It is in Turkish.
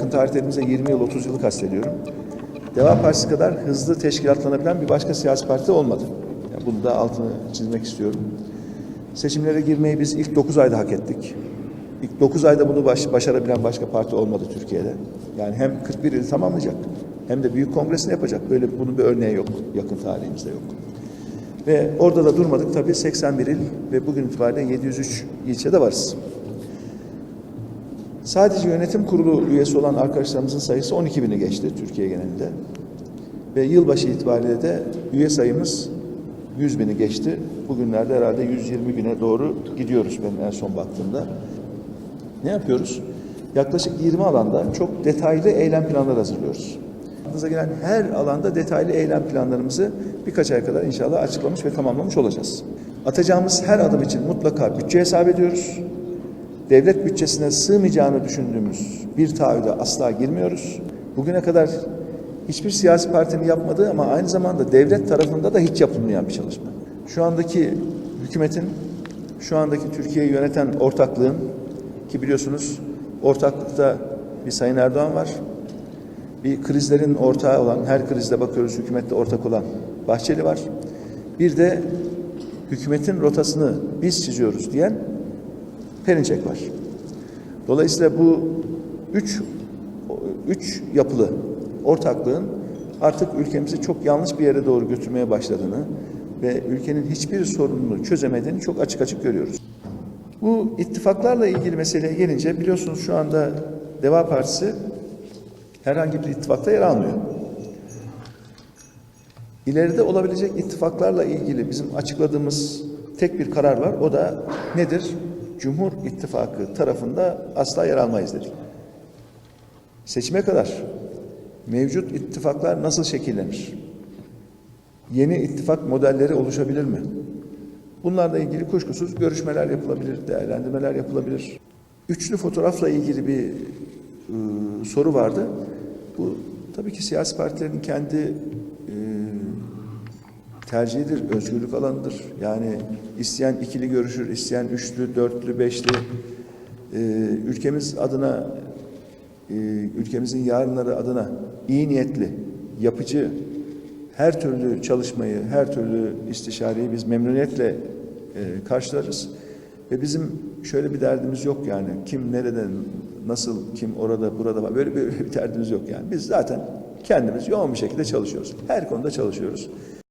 yakın tarihlerimize 20 yıl, 30 yılı kastediyorum. Deva Partisi kadar hızlı teşkilatlanabilen bir başka siyasi parti olmadı. Yani bunu da altını çizmek istiyorum. Seçimlere girmeyi biz ilk 9 ayda hak ettik. İlk 9 ayda bunu baş- başarabilen başka parti olmadı Türkiye'de. Yani hem 41 yıl tamamlayacak hem de büyük kongresini yapacak. Böyle bunun bir örneği yok. Yakın tarihimizde yok. Ve orada da durmadık tabii 81 il ve bugün itibariyle 703 ilçede varız. Sadece yönetim kurulu üyesi olan arkadaşlarımızın sayısı 12 bini geçti Türkiye genelinde. Ve yılbaşı itibariyle de üye sayımız 100 bini geçti. Bugünlerde herhalde 120 bine doğru gidiyoruz benim en son baktığımda. Ne yapıyoruz? Yaklaşık 20 alanda çok detaylı eylem planları hazırlıyoruz. Aklınıza gelen her alanda detaylı eylem planlarımızı birkaç ay kadar inşallah açıklamış ve tamamlamış olacağız. Atacağımız her adım için mutlaka bütçe hesap ediyoruz. Devlet bütçesine sığmayacağını düşündüğümüz bir taahhüde asla girmiyoruz. Bugüne kadar hiçbir siyasi partinin yapmadığı ama aynı zamanda devlet tarafında da hiç yapılmayan bir çalışma. Şu andaki hükümetin, şu andaki Türkiye'yi yöneten ortaklığın ki biliyorsunuz ortaklıkta bir Sayın Erdoğan var. Bir krizlerin ortağı olan, her krizde bakıyoruz hükümette ortak olan Bahçeli var. Bir de hükümetin rotasını biz çiziyoruz diyen Perinçek var. Dolayısıyla bu üç, üç yapılı ortaklığın artık ülkemizi çok yanlış bir yere doğru götürmeye başladığını ve ülkenin hiçbir sorununu çözemediğini çok açık açık görüyoruz. Bu ittifaklarla ilgili meseleye gelince biliyorsunuz şu anda Deva Partisi herhangi bir ittifakta yer almıyor. İleride olabilecek ittifaklarla ilgili bizim açıkladığımız tek bir karar var. O da nedir? Cumhur İttifakı tarafında asla yer almayız dedik. Seçime kadar mevcut ittifaklar nasıl şekillenir? Yeni ittifak modelleri oluşabilir mi? Bunlarla ilgili kuşkusuz görüşmeler yapılabilir, değerlendirmeler yapılabilir. Üçlü fotoğrafla ilgili bir e, soru vardı. Bu tabii ki siyasi partilerin kendi tercihidir, özgürlük alanıdır. Yani isteyen ikili görüşür, isteyen üçlü, dörtlü, beşli. E, ülkemiz adına, e, ülkemizin yarınları adına iyi niyetli, yapıcı, her türlü çalışmayı, her türlü istişareyi biz memnuniyetle e, karşılarız. Ve bizim şöyle bir derdimiz yok yani. Kim nerede, nasıl, kim orada, burada. Böyle bir, bir derdimiz yok yani. Biz zaten kendimiz yoğun bir şekilde çalışıyoruz. Her konuda çalışıyoruz.